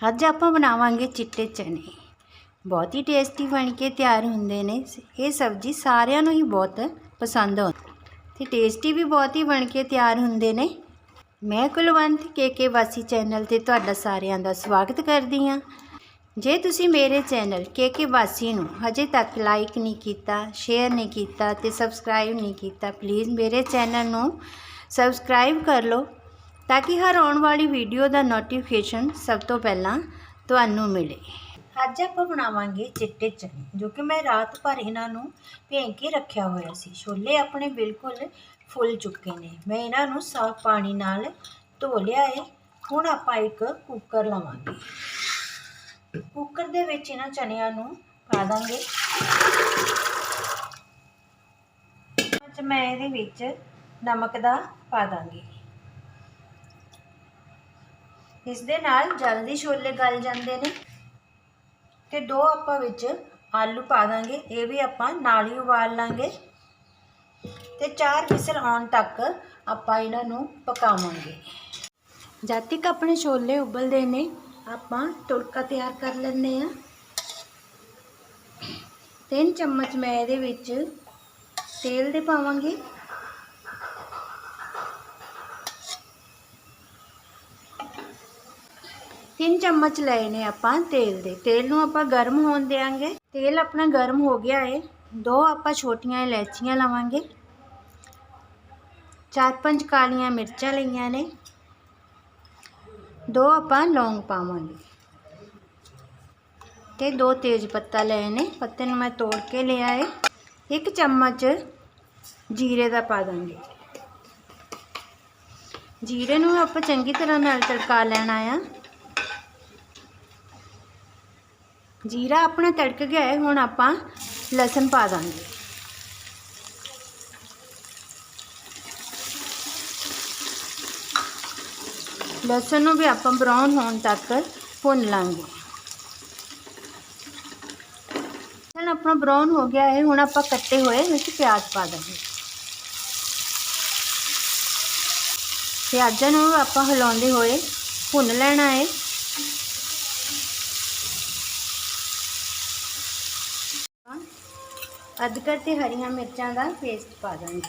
ਅੱਜ ਆਪਾਂ ਬਣਾਵਾਂਗੇ ਚਿੱਟੇ ਚਨੇ। ਬਹੁਤ ਹੀ ਟੇਸਟੀ ਬਣ ਕੇ ਤਿਆਰ ਹੁੰਦੇ ਨੇ। ਇਹ ਸਬਜ਼ੀ ਸਾਰਿਆਂ ਨੂੰ ਹੀ ਬਹੁਤ ਪਸੰਦ ਆਉਂਦੀ ਤੇ ਟੇਸਟੀ ਵੀ ਬਹੁਤ ਹੀ ਬਣ ਕੇ ਤਿਆਰ ਹੁੰਦੇ ਨੇ। ਮੈਂ ਕੁਲਵੰਤ ਕੇ ਕੇ ਵਾਸੀ ਚੈਨਲ ਤੇ ਤੁਹਾਡਾ ਸਾਰਿਆਂ ਦਾ ਸਵਾਗਤ ਕਰਦੀ ਹਾਂ। ਜੇ ਤੁਸੀਂ ਮੇਰੇ ਚੈਨਲ ਕੇ ਕੇ ਵਾਸੀ ਨੂੰ ਹਜੇ ਤੱਕ ਲਾਈਕ ਨਹੀਂ ਕੀਤਾ ਸ਼ੇਅਰ ਨਹੀਂ ਕੀਤਾ ਤੇ ਸਬਸਕ੍ਰਾਈਬ ਨਹੀਂ ਕੀਤਾ ਪਲੀਜ਼ ਮੇਰੇ ਚੈਨਲ ਨੂੰ ਸਬਸਕ੍ਰਾਈਬ ਕਰ ਲਓ। ਤਾਂ ਕਿ ਹਰ ਆਉਣ ਵਾਲੀ ਵੀਡੀਓ ਦਾ ਨੋਟੀਫਿਕੇਸ਼ਨ ਸਭ ਤੋਂ ਪਹਿਲਾਂ ਤੁਹਾਨੂੰ ਮਿਲੇ। ਅੱਜ ਆਪਾਂ ਬਣਾਵਾਂਗੇ ਚਿੱਟੇ ਚਨੇ, ਜੋ ਕਿ ਮੈਂ ਰਾਤ ਭਰ ਇਹਨਾਂ ਨੂੰ ਭੇਂ ਕੇ ਰੱਖਿਆ ਹੋਇਆ ਸੀ। ਛੋਲੇ ਆਪਣੇ ਬਿਲਕੁਲ ਫੁੱਲ ਚੁੱਕੇ ਨੇ। ਮੈਂ ਇਹਨਾਂ ਨੂੰ ਸਾਫ਼ ਪਾਣੀ ਨਾਲ ਧੋ ਲਿਆ ਹੈ ਹੁਣ ਆਪਾਂ ਇੱਕ ਕੁੱਕਰ ਲਵਾਂਗੇ। ਕੁੱਕਰ ਦੇ ਵਿੱਚ ਇਹਨਾਂ ਚਨਿਆਂ ਨੂੰ ਪਾ ਦਾਂਗੇ। ਅੱਜ ਮੈਂ ਇਹਦੇ ਵਿੱਚ ਨਮਕ ਦਾ ਪਾ ਦਾਂਗੀ। ਇਸ ਦੇ ਨਾਲ ਜਲਦੀ ਛੋਲੇ ਗਲ ਜਾਂਦੇ ਨੇ। ਤੇ ਦੋ ਆਪਾਂ ਵਿੱਚ ਆਲੂ ਪਾ ਦਾਂਗੇ, ਇਹ ਵੀ ਆਪਾਂ ਨਾਲ ਹੀ ਉਬਾਲ ਲਾਂਗੇ। ਤੇ ਚਾਰ ਵਿਸਲ ਆਉਣ ਤੱਕ ਆਪਾਂ ਇਹਨਾਂ ਨੂੰ ਪਕਾਵਾਂਗੇ। ਜਦ ਤੱਕ ਆਪਣੇ ਛੋਲੇ ਉਬਲਦੇ ਨੇ, ਆਪਾਂ ਤੁੜਕਾ ਤਿਆਰ ਕਰ ਲੈਂਦੇ ਆ ਤਿੰਨ ਚਮਚ ਮੈਂ ਇਹਦੇ ਵਿੱਚ ਤੇਲ ਦੇ ਪਾਵਾਂਗੀ। ਤਿੰਨ ਚਮਚ ਲਏ ਨੇ ਆਪਾਂ ਤੇਲ ਦੇ। ਤੇਲ ਨੂੰ ਆਪਾਂ ਗਰਮ ਹੋਣ ਦੇਾਂਗੇ ਤੇਲ ਆਪਣਾ ਗਰਮ ਹੋ ਗਿਆ ਹੈ ਦੋ ਆਪਾਂ ਛੋਟੀਆਂ ਇਲਾਇਚੀਆਂ ਲਵਾਂਗੇ। ਚਾਰ ਪੰਜ ਕਾਲੀਆਂ ਮਿਰਚਾਂ ਲਈਆਂ ਨੇ। ਦੋ ਆਪਾਂ ਲੌਂਗ ਪਾਵਾਂਗੇ। ਤੇ ਦੋ ਤੇਜ ਪੱਤਾ ਲਏ ਨੇ। ਪੱਤੇ ਨੂੰ ਮੈਂ ਤੋੜ ਕੇ ਲਿਆ ਹੈ ਇੱਕ ਚਮਚ ਜੀਰੇ ਦਾ ਪਾ ਦਾਂਗੇ। ਜੀਰੇ ਨੂੰ ਆਪਾਂ ਚੰਗੀ ਤਰ੍ਹਾਂ ਨਾਲ ਤੜਕਾ ਲੈਣਾ ਆ। ਜੀਰਾ ਆਪਣਾ ਤੜਕ ਗਿਆ ਹੈ, ਹੁਣ ਆਪਾਂ ਲਸਣ ਪਾ ਦਾਂਗੇ। ਲਸਣ ਨੂੰ ਵੀ ਆਪਾਂ ਬਰਾਊਨ ਹੋਣ ਤੱਕ ਭੁੰਨ ਲਾਂਗੇ। ਲਸਣ ਆਪਣਾ ਬਰਾਊਨ ਹੋ ਗਿਆ ਹੈ, ਹੁਣ ਆਪਾਂ ਕੱਟੇ ਹੋਏ ਵਿੱਚ ਪਿਆਜ਼ ਪਾ ਦਾਂਗੇ। ਪਿਆਜ਼ਾਂ ਨੂੰ ਆਪਾਂ ਹਿਲਾਉਂਦੇ ਹੋਏ ਭੁੰਨ ਲੈਣਾ ਹੈ। ਅਦਰਕ ਤੇ ਹਰੀਆਂ ਮਿਰਚਾਂ ਦਾ ਪੇਸਟ ਪਾ ਦਾਂਗੇ।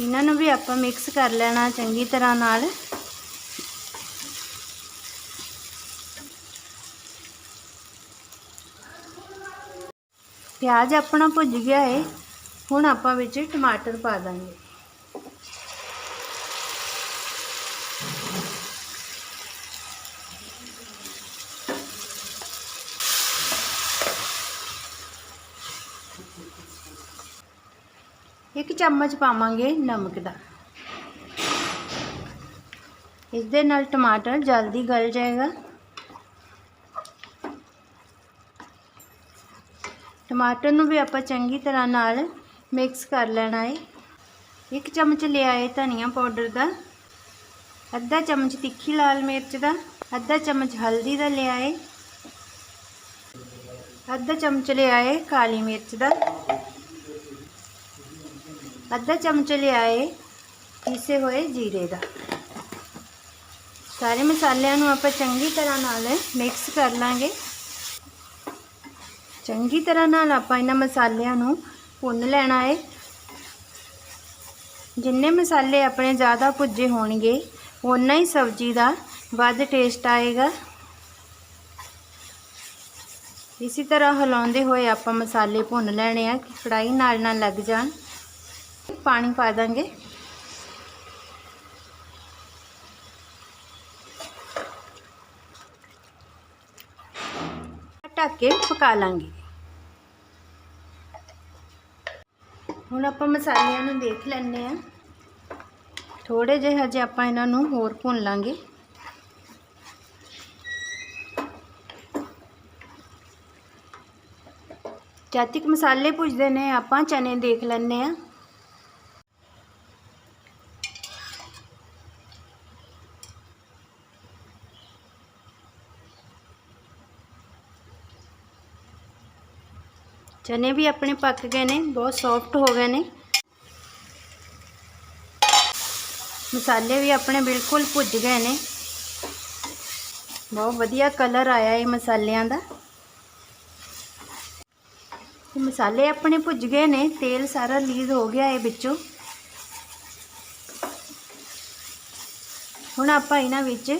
ਇਹਨਾਂ ਨੂੰ ਵੀ ਆਪਾਂ ਮਿਕਸ ਕਰ ਲੈਣਾ ਚੰਗੀ ਤਰ੍ਹਾਂ ਨਾਲ। ਪਿਆਜ਼ ਆਪਣਾ ਭੁੱਜ ਗਿਆ ਹੈ ਹੁਣ ਆਪਾਂ ਵਿੱਚ ਟਮਾਟਰ ਪਾ ਦਾਂਗੇ। ਇੱਕ ਚਮਚ ਪਾਵਾਂਗੇ ਨਮਕ ਦਾ। ਇਸ ਦੇ ਨਾਲ ਟਮਾਟਰ ਜਲਦੀ ਗਲ ਜਾਏਗਾ। ਟਮਾਟਰ ਨੂੰ ਵੀ ਆਪਾਂ ਚੰਗੀ ਤਰ੍ਹਾਂ ਨਾਲ ਮਿਕਸ ਕਰ ਲੈਣਾ ਹੈ ਇੱਕ ਚਮਚ ਲਿਆ ਹੈ ਧਨੀਆ ਪਾਊਡਰ ਦਾ। ਅੱਧਾ ਚਮਚ ਤਿੱਖੀ ਲਾਲ ਮਿਰਚ ਦਾ। ਅੱਧਾ ਚਮਚ ਹਲਦੀ ਦਾ ਲਿਆ ਹੈ ਅੱਧਾ ਚਮਚ ਲਿਆ ਹੈ ਕਾਲੀ ਮਿਰਚ ਦਾ। ਅੱਧਾ ਚਮਚ ਲਿਆਏ ਪੀਸੇ ਹੋਏ ਜੀਰੇ ਦਾ। ਸਾਰੇ ਮਸਾਲਿਆਂ ਨੂੰ ਆਪਾਂ ਚੰਗੀ ਤਰ੍ਹਾਂ ਨਾਲ ਮਿਕਸ ਕਰ ਲਾਂਗੇ। ਚੰਗੀ ਤਰ੍ਹਾਂ ਨਾਲ ਆਪਾਂ ਇਹਨਾਂ ਮਸਾਲਿਆਂ ਨੂੰ ਭੁੰਨ ਲੈਣਾ ਹੈ ਜਿੰਨੇ ਮਸਾਲੇ ਆਪਣੇ ਜ਼ਿਆਦਾ ਭੁੱਜੇ ਹੋਣਗੇ ਉਨਾ ਹੀ ਸਬਜ਼ੀ ਦਾ ਵੱਧ ਟੇਸਟ ਆਏਗਾ। ਇਸੇ ਤਰ੍ਹਾਂ ਹਿਲਾਉਂਦੇ ਹੋਏ ਆਪਾਂ ਮਸਾਲੇ ਭੁੰਨ ਲੈਣੇ ਆ ਕਿ ਕੜਾਈ ਨਾਲ ਨਾਲ ਲੱਗ ਜਾਣ। ਪਾਣੀ ਪਾ ਦਾਂਗੇ। ਢੱਕ ਕੇ ਪਕਾ ਲਾਂਗੇ। ਹੁਣ ਆਪਾਂ ਮਸਾਲਿਆਂ ਨੂੰ ਦੇਖ ਲੈਂਦੇ ਆ ਥੋੜੇ ਜਿਹੇ ਹਜੇ ਆਪਾਂ ਇਹਨਾਂ ਨੂੰ ਹੋਰ ਭੁੰਨ ਲਾਂਗੇ। ਜਦ ਤੱਕ ਮਸਾਲੇ ਭੁੱਜਦੇ ਨੇ ਆਪਾਂ ਚਨੇ ਦੇਖ ਲੈਂਦੇ ਆ ਚਨੇ ਵੀ ਆਪਣੇ ਪੱਕ ਗਏ ਨੇ ਬਹੁਤ ਸੌਫਟ ਹੋ ਗਏ ਨੇ ਮਸਾਲੇ ਵੀ ਆਪਣੇ ਬਿਲਕੁਲ ਭੁੱਜ ਗਏ ਨੇ ਬਹੁਤ ਵਧੀਆ ਕਲਰ ਆਇਆ ਇਹ ਮਸਾਲਿਆਂ ਦਾ ਤੇ ਮਸਾਲੇ ਆਪਣੇ ਭੁੱਜ ਗਏ ਨੇ, ਤੇਲ ਸਾਰਾ ਲੀਜ਼ ਹੋ ਗਿਆ ਹੈ ਵਿੱਚੋਂ। ਹੁਣ ਆਪਾਂ ਇਹਨਾਂ ਵਿੱਚ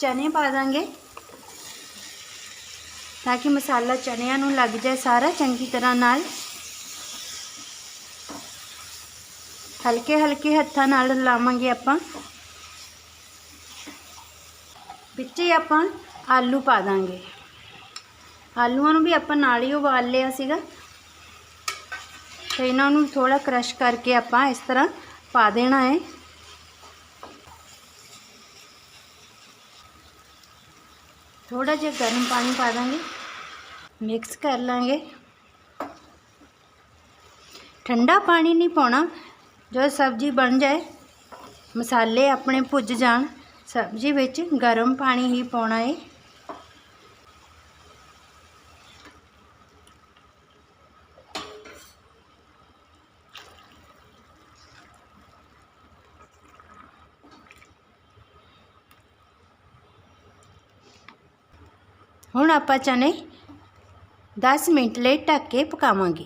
ਚਨੇ ਪਾ ਦਾਂਗੇ, ਤਾਂ ਕਿ ਮਸਾਲਾ ਚਨਿਆਂ ਨੂੰ ਲੱਗ ਜਾਏ ਸਾਰਾ ਚੰਗੀ ਤਰ੍ਹਾਂ ਨਾਲ। ਹਲਕੇ ਹਲਕੇ ਹੱਥਾਂ ਨਾਲ ਲਾਵਾਂਗੇ ਆਪਾਂ। ਵਿੱਚ ਹੀ ਆਪਾਂ ਆਲੂ ਪਾ ਦਾਂਗੇ। ਆਲੂਆਂ ਨੂੰ ਵੀ ਆਪਾਂ ਨਾਲ ਹੀ ਉਬਾਲ ਲਿਆ ਸੀਗਾ। ਤੇ ਇਹਨਾਂ ਨੂੰ ਥੋੜਾ ਕ੍ਰਸ਼ ਕਰਕੇ ਆਪਾਂ ਇਸ ਤਰ੍ਹਾਂ ਪਾ ਦੇਣਾ ਹੈ। ਥੋੜਾ ਜਿਹਾ ਗਰਮ ਪਾਣੀ ਪਾ ਦਾਂਗੇ। ਮਿਕਸ ਕਰ ਲਾਂਗੇ। ਠੰਡਾ ਪਾਣੀ ਨਹੀਂ ਪਾਉਣਾ, ਜਦੋਂ ਸਬਜ਼ੀ ਬਣ ਜਾਏ, ਮਸਾਲੇ ਆਪਣੇ ਭੁੱਜ ਜਾਣ। ਸਬਜ਼ੀ ਵਿੱਚ ਗਰਮ ਪਾਣੀ ਹੀ ਪਾਉਣਾ ਹੈ। ਹੁਣ ਆਪਾਂ ਚਨੇ 10 ਮਿੰਟ ਲਈ ਢੱਕ ਕੇ ਪਕਾਵਾਂਗੇ।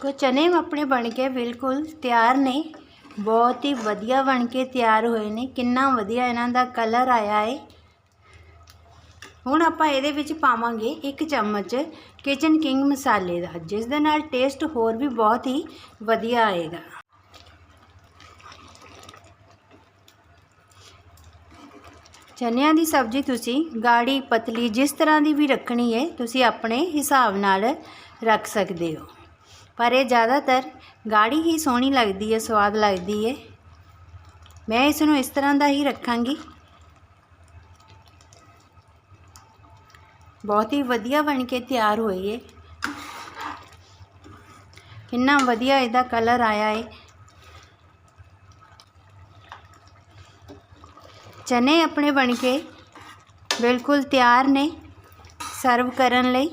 ਕੋ ਚਨੇ ਆਪਣੇ ਬਣ ਕੇ ਬਿਲਕੁਲ ਤਿਆਰ ਨੇ। ਬਹੁਤ ਹੀ ਵਧੀਆ ਬਣ ਕੇ ਤਿਆਰ ਹੋਏ ਨੇ। ਕਿੰਨਾ ਵਧੀਆ ਇਹਨਾਂ ਦਾ ਕਲਰ ਆਇਆ ਹੈ ਹੁਣ ਆਪਾਂ ਇਹਦੇ ਵਿੱਚ ਪਾਵਾਂਗੇ ਇੱਕ ਚਮਚ ਕਿਚਨ ਕਿੰਗ ਮਸਾਲੇ ਦਾ, ਜਿਸ ਦੇ ਨਾਲ ਟੇਸਟ ਹੋਰ ਵੀ ਬਹੁਤ ਹੀ ਵਧੀਆ ਆਏਗਾ। ਚਨਿਆਂ ਦੀ ਸਬਜ਼ੀ ਤੁਸੀਂ ਗਾੜੀ ਪਤਲੀ ਜਿਸ ਤਰ੍ਹਾਂ ਦੀ ਵੀ ਰੱਖਣੀ ਹੈ ਤੁਸੀਂ ਆਪਣੇ ਹਿਸਾਬ ਨਾਲ ਰੱਖ ਸਕਦੇ ਹੋ। ਪਰ ਇਹ ਜ਼ਿਆਦਾਤਰ ਗਾੜੀ ਹੀ ਸੋਹਣੀ ਲੱਗਦੀ ਹੈ ਸਵਾਦ ਲੱਗਦੀ ਹੈ ਮੈਂ ਇਸ ਨੂੰ ਇਸ ਤਰ੍ਹਾਂ ਦਾ ਹੀ ਰੱਖਾਂਗੀ। ਬਹੁਤ ਹੀ ਵਧੀਆ ਬਣ ਕੇ ਤਿਆਰ ਹੋਈ ਹੈ ਕਿੰਨਾ ਵਧੀਆ ਇਹਦਾ ਕਲਰ ਆਇਆ ਹੈ ਚਨੇ ਆਪਣੇ ਬਣ ਕੇ ਬਿਲਕੁਲ ਤਿਆਰ ਨੇ ਸਰਵ ਕਰਨ ਲਈ।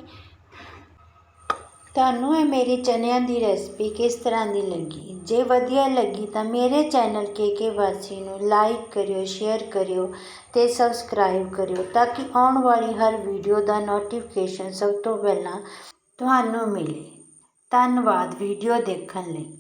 ਤੁਹਾਨੂੰ ਇਹ ਮੇਰੀ ਚਨਿਆਂ ਦੀ ਰੈਸਪੀ ਕਿਸ ਤਰ੍ਹਾਂ ਦੀ ਲੱਗੀ? ਜੇ ਵਧੀਆ ਲੱਗੀ ਤਾਂ ਮੇਰੇ ਚੈਨਲ ਕੇ ਕੇ ਵਾਸੀ ਨੂੰ ਲਾਈਕ ਕਰਿਓ ਸ਼ੇਅਰ ਕਰਿਓ ਤੇ ਸਬਸਕ੍ਰਾਈਬ ਕਰਿਓ ਤਾਂ ਕਿ ਆਉਣ ਵਾਲੀ ਹਰ ਵੀਡੀਓ ਦਾ ਨੋਟੀਫਿਕੇਸ਼ਨ ਸਭ ਤੋਂ ਪਹਿਲਾਂ ਤੁਹਾਨੂੰ ਮਿਲੇ। ਧੰਨਵਾਦ ਵੀਡੀਓ ਦੇਖਣ ਲਈ।